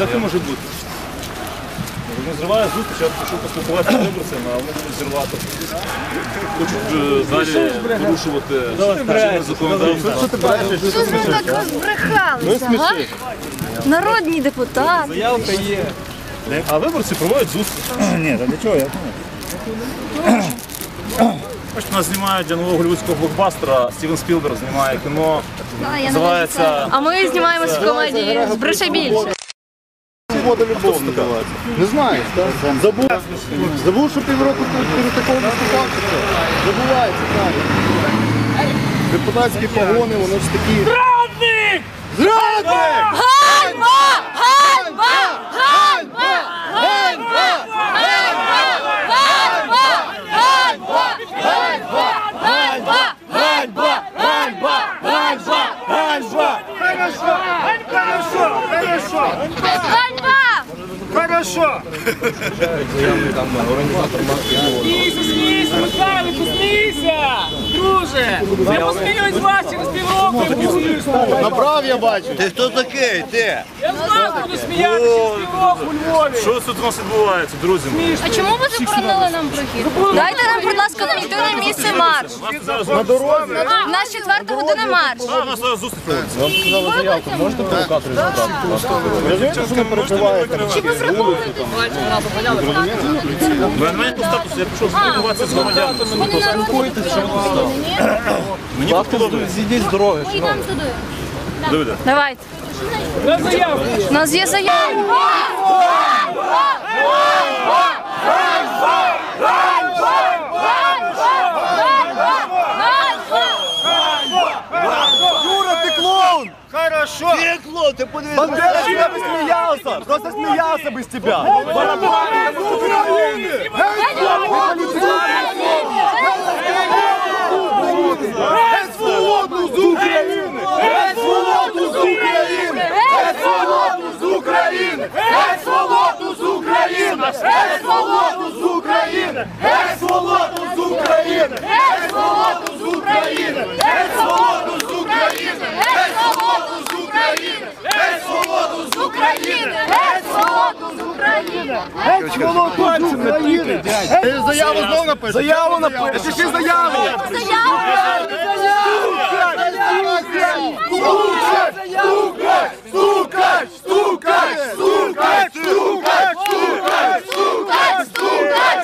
Як це може бути? Вони зривають зустріч, я пішов поспілкуватися з виборцями, а вони хочуть зірвати. Хочуть е, далі порушувати чинне законодавство. Що ж ви так розбрехалися, га? Народні депутати. Заявка є. А виборці проводять зустріч. Ні, та для чого я? Бачите, нас знімають для нового голівудського блокбастера. Стівен Спілберг знімає кіно. Називається А ми знімаємося в комедії «Збреши більше» свобода любов називається. Не знаю. Забув, забув, що півроку перед такого виступав. Забувається, так. Депутатські погони, воно ж такі. Зрадник! Зрадник! Гальма! Гальма! Гальма! Гальма! Хорошо! Хорошо! Хорошо! Хорошо! Хорошо! Смійся, смійся, Михайлику, смійся! Друже! Я посміюсь з вас через півроку і. Направ я бачу. Ти хто такий? Ти? Я знав, буду сміятися через півроку у Львові. Що тут у нас відбувається, друзі? А чому ви заборонили нам прохід? Дайте нам, будь ласка, на місце марш. У нас На дорозі. У нас четверта година марш. А, у нас зараз зустріч проводиться. Розумієте, що ви перебиваєте? Ви маєте статус, я пішов спілкуватися з громадянами. Мені подобається. Зійдіть з дороги. Давайте. У нас є заяву. Ганьба! Ганьба! Ганьба! Ганьба! Хорошо! Ти клоун, ти подивись. Бандера тебя бы смеялся! Просто смеялся бы с тебя! Барабан! Украины! Геть свободу з України! Геть свободу з України! Геть свободу з України! Геть свободу з України! Геть свободу з України! Геть свободу з України! Геть свободу з України! Геть свободу з України! Геть свободу з України! Геть свободу з України! Геть свободу з України! Геть свободу з України! Ти заяву знову напишеш? Заяву напишеш! Пиши заяву! Стукай! Стукай! Стукай! Стукай! Стукай! Стукай! Стукай! Стукай!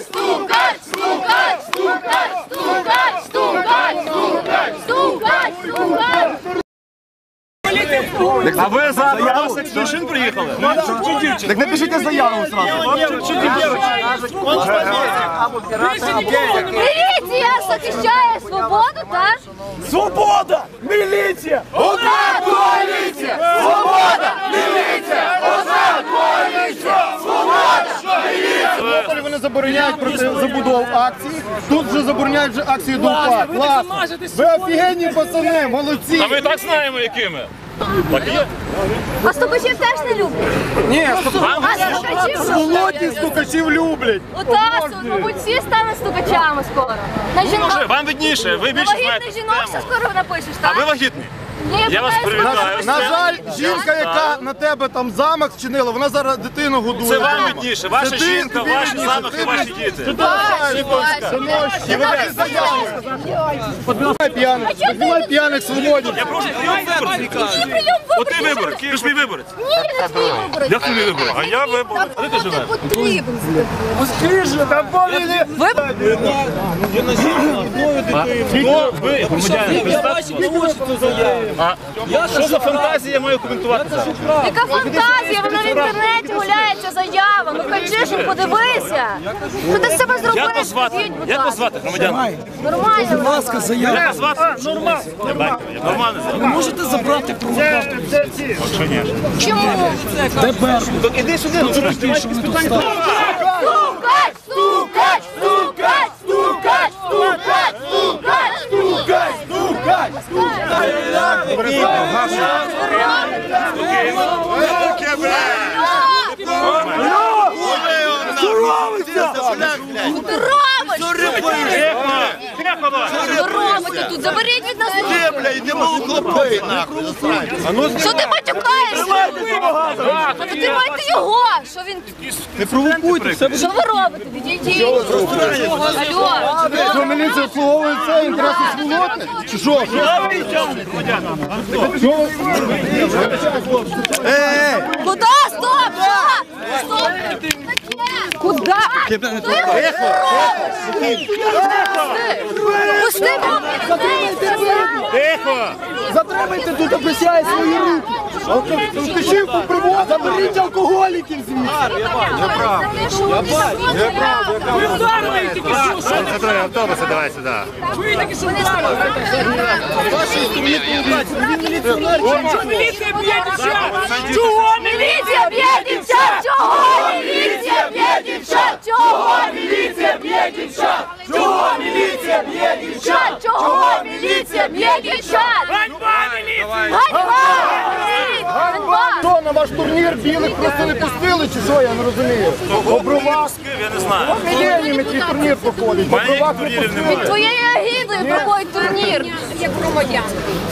Стукай, стукай, стукай, стукай, стукай, стукай, стукай. А ви за машин приїхали? Так напишіть заяву сразу. Міліція захищає свободу, так? Свобода! Міліція! Одна коаліція! Свобода! Міліція! Одна коаліція! Свобода! Міліція! Вони забороняють проти забудов акції. Тут вже забороняють вже акції ви Класно. Ви офігенні пацани, молодці. Та ми так знаємо, якими. Так є. А стукачів теж не люблять. Ні, А стукачів Солодкі стукачів люблять. Отас, мабуть, всі стануть стукачами скоро. На Може, жінок. вам видніше, ви більше більше вагітних знаєте жінок ще скоро напишеш, А ви так? Я вас привітаю. На жаль, жінка, яка на тебе там замах вчинила, вона зараз дитину годує. Це вам відніше. Ваша жінка, ваш замах і ваші діти. Піднімай п'яних, піднімай п'яних свободі. Я прошу прийом виборців. Оти вибор, ти ж мій виборець. Ні, не твій виборець. Як ти виборець? А я виборець. А де ти живеш? Потрібен. Скрижи, там повіли. Вибор? Я на жінку, одною дитиною. Ви, громадяни, ви ставте на очі цю заяву. А що за фантазія я маю коментувати зараз? Яка фантазія, вона в інтернеті гуляється заява. Ну що подивися. Що ти з себе зробив? Як вас звати? Скажіть, будь Як вас ласка. звати, громадяни? Нормально. Будь ласка, Як звати? Нормально. Я батько, я нормально звати. Можете забрати провода? Чому? Так іди сюди, ну що ти стукач, стукач, стукач, стукач, стукач, стукач. Ти робиш? Що ви робите тут? Заберіть від нас руки. Ти, бля, йди молоко пий, нахуй, засрань. Що ти матюкаєшся? То його. Що він... Не провокуйте, все Що ви робите? Відійдіть. Алло. Що міліція обслуговує це інтереси сволоти? Чи що? Ей, Куда? Стоп! Що? Стоп! Куда? Пусти затримайте тут, обіцяє свої руки. Втечівку привоз, заберіть алкоголіків звідси. Ви вдарили тільки що. автобуси давай сюди. Ви тільки що вдарили. Чого міліція б'є? Чого міліція? Міліція б'є дівчат! Чого міліція б'є дівчат? Чого міліція б'є дівчат? Чого міліція б'є дівчат? Чого міліція б'є дівчат? Ганьба міліція! Ганьба! Ганьба! На ваш турнір білих просто не пустили, чи що, я не розумію. Обрувак, Я не знаю. міленіми твій турнір проходить. Обрувак не турнірів пустили. Під твоєю агідою проходить турнір. як громадян.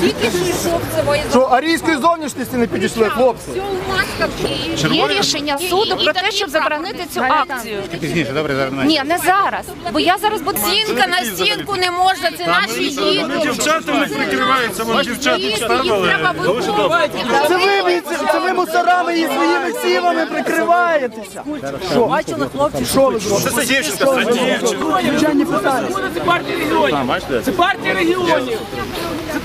Тільки що йшов це моє Що, арійської зовнішності не підійшли, хлопці? маска в Києві. Є рішення суду про те, щоб заборонити цю акцію. Пізніше, добре, зараз немає. Ні, не зараз. Бо я зараз буду стінка на стінку не можна. Це наші діти. Дівчатами прикриваються, вони дівчата вставили. Це ви, це, це ви мусорами і своїми сівами прикриваєтеся. Що? Бачили, хлопці, що ви зробите? Це дівчинка, це дівчинка. Це партія регіонів. Це партія регіонів.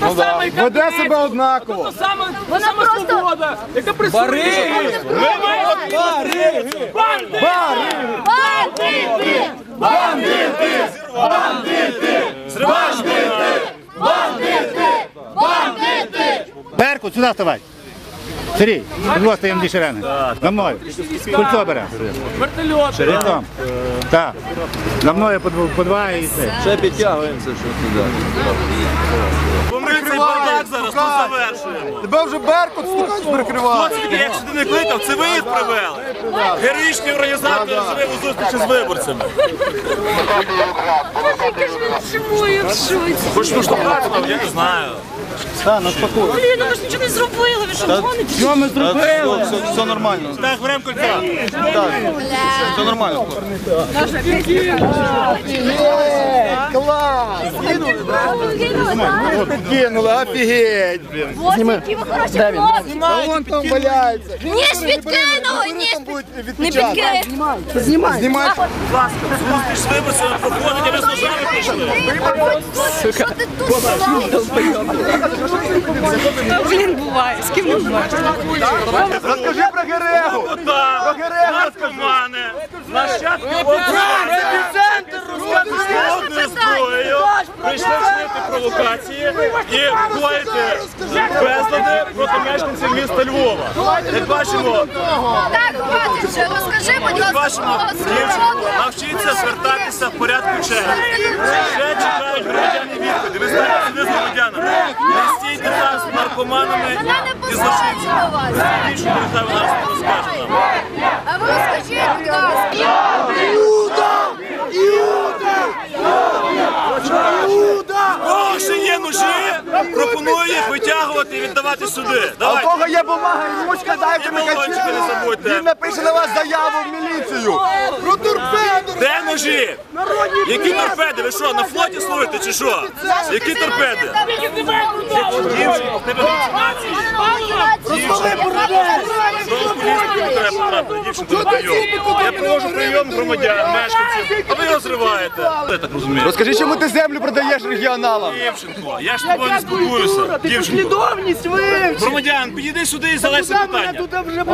Це та сама, яка Веде себе однаково. та сама, та Вона сама просто- свобода, яка присутня. Банди! Бандити! Бандити! Беркут, сюди вставай. Сергій, будь ласка, я дві ширини. За мною. Кольцо бере. Вертольот. Разом. Так. За мною по, дв- по два і це. Помри цей бардак зараз, тут завершуємо. Тебе вже Беркут стукач прикриває. Хлопці, як сюди не кликав, це ви їх привели. Героїчні організатори живили зустрічі з виборцями. Яке ж він шумує в шоці. Хоч ну що я не знаю. Блін, ну ви ж нічого не зробили, ви що гоните? Що ми зробили? Все нормально. Так, беремо кольця. Все нормально. Клас! Кинули, офігеть, блін. Які ви хороші хлопці. А вон там валяється. Ніж підкинули, ніж Там будуть Не підкинули. Знімай. Знімай. Зустріч з виборцями проходить, а ви з ножами прийшли. Що ти тут Розкажи про Герегу. Так, наркомани, нащадки Епіцентр холодною зброєю прийшли вчинити провокації і коїти безлади проти мешканців міста Львова. Як бачимо, Так, хватить вже, розкажи, будь як ласка, бачимо, дівчинку навчиться звертатися в порядку черги. Ще чекають громадяни відповіді. Ви знаєте, сюди з громадянами. Не стійте там з наркоманами Вона не і злочинцями. вас. Більше не нас розкаже нам. А ви розкажіть, будь ласка. Кого ще є ножі, пропоную їх витягувати і віддавати сюди. А у Давайте. кого є бумага і ручка, дайте І балончики не забудьте. Він напише на вас заяву в міліцію. Про торпеду. Де ножі? Які торпеди? Ви що, на флоті служите чи що? Які торпеди? Я проводжу прийом громадян, мешканців, а ви його зриваєте. Я так розумію. Розкажи, чому ти землю продаєш регіоналам? Дівчинко, я ж тобою не спілкуюся. Дівчинко. Послідовність ви! Громадян, підійди сюди і залезь питання.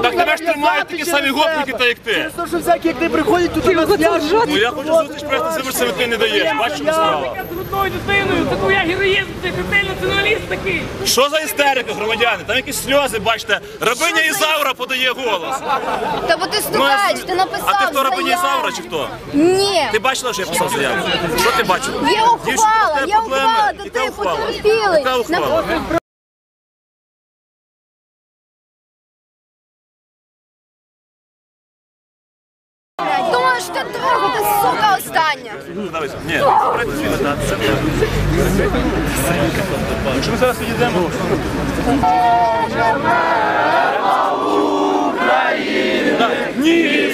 Так тебе ж тримають такі самі гопники, та як ти. То, що всякі, як ти приходять, тут нас в'яжуть. Ну я хочу зустріч просто з виборцями, ти не даєш. Бачиш, що справа. З грудною дитиною, це твоя героїзм, ти крутий націоналіст такий. Що за істерика, громадяни? Там якісь сльози, бачите. Рабиня Ізаура подає голос. Та бо ти Ну, стукач, ти написав а ти хто рабиня. Ізаура чи хто? Ні. Ти бачила, що я писав заяву? Що ти бачила? Є ухвала, є ухвала, ти потерпілий. Остання. Давай, ні, забирайте свій мандат. Це. Якщо ми зараз підійдемо. Ні,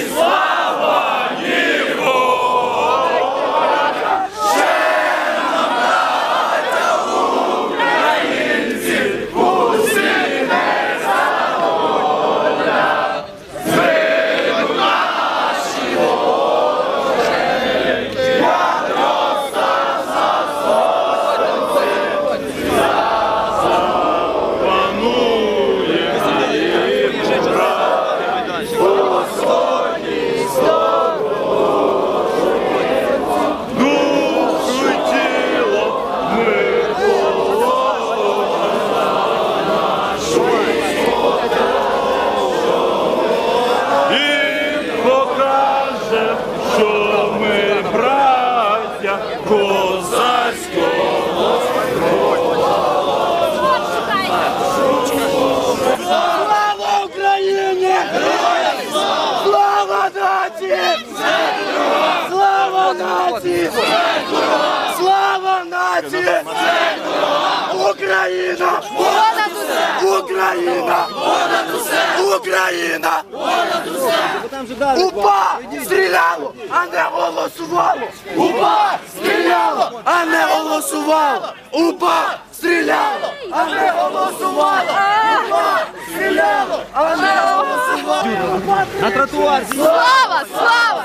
Нації! Україна! Україна! Україна! УПА стріляло, а не голосувало! УПА стріляло, а не голосувало! УПА стріляло, а не голосувало! УПА стріляло, а не голосувало! На тротуар! Слава, слава!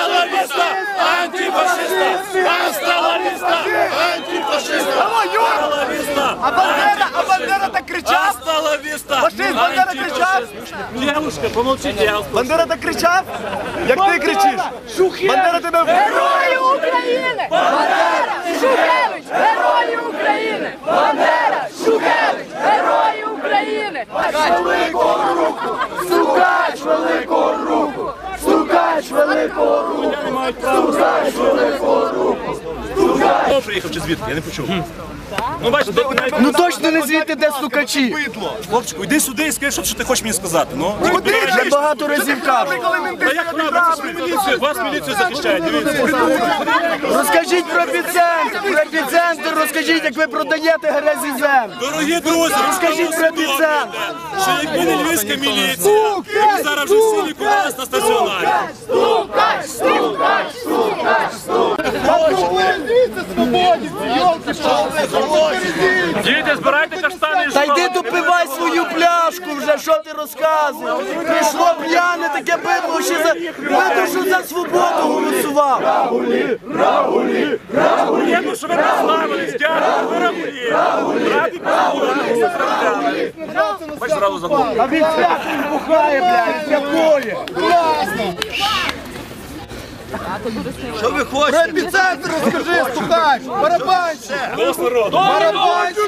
Антифашиста! Аста! Антифашиста! Аста ла віста! А Бандера, а Бандера так кричав! Аста ла! Фашист, Бандера кричав! Девушка, помолчите, я Бандера так кричав? Як ти кричиш? Бандера тебе Герої України! Бандера! Шухевич! Герої України! Бандера! Шухевич! Герої України! великого руку! Стукач великого руку! Стукач великого руку! Стукач великого руку! Хто приїхав чи звідки? Я не почув. Ну бачите, де навіть Ну точно не звідти, де стукачі! хлопчику, йди сюди і скажи, що, що ти хочеш мені сказати. Ну Куди вже багато разів кажу? Та як вона вас міліцію, вас міліцію захищає, дивіться. Розкажіть про епіцентр, про епіцентр, розкажіть, як ви продаєте грязі землю. Дорогі друзі, Розкажіть про епіцентр. що якби не львівська міліція, ми зараз вже всі лікувалися на стаціонарі. Стукач! Стукач! Діти, збирайте каштани Та йди допивай свою пляшку вже, що ти розказуєш? Прийшло п'яне таке бидло, ще за видно, що за свободу голосував. Приємно, що ви прославились, дякую, ви рагулі. Раді поговорити. Бач, зразу забув. А він пляшку бухає, блядь, якої? Що ви хочете? Про епіцентр розкажи, стукач, барабанщик! Барабанщик!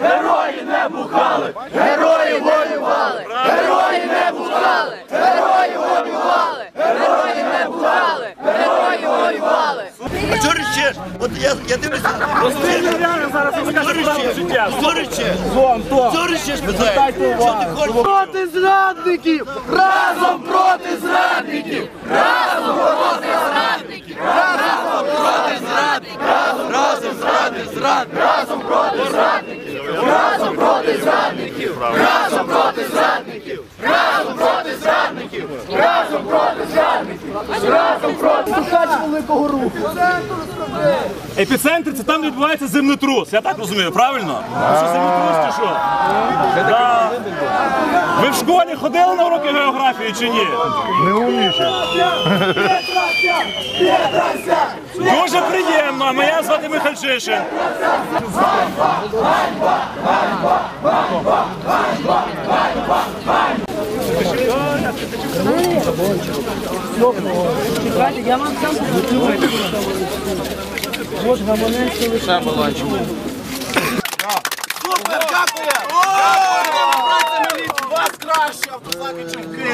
Герої не бухали! Герої воювали! Герої не бухали! Герої воювали! Герої не бухали! Герої воювали! Речеш? От я, я дивлюся. зараз розкажу правду життя. Речеш? Що речеш, питає? Що ти хочеш? Проти зрадників! Разом проти зрадників! Епіцентр це там, де відбувається землетрус. Я так розумію, правильно? Що землетрус чи що? Да. Ви в школі ходили на уроки географії чи ні? Дуже приємно. А мене звати Михальчишин. Чекайте, я вам сам лише баланчик. Супер, дякую! Праця міліції, вас краще, автозаки чи в Києві.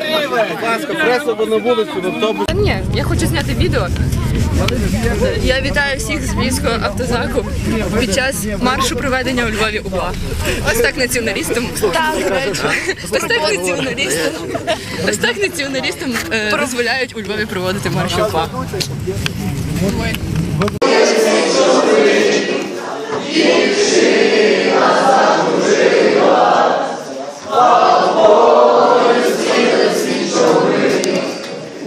Рівень. Будь ласка, преса на вулицю, в автобус. Ні, я хочу зняти відео. Я вітаю всіх з Львівського автозаку під час маршу проведення у Львові УБА. Ось так націоналістам. Ось так націоналістам. Ось так націоналістам е, дозволяють у Львові проводити марш УБА. Дівчина,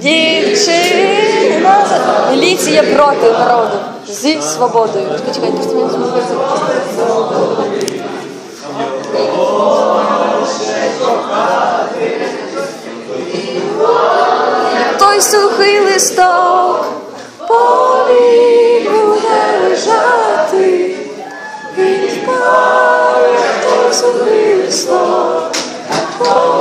Дівчина, міліція проти народу зі свободою. Чекай, чекай, Той сухий листок полі буде лежати, він впав той сухий листок. Oh.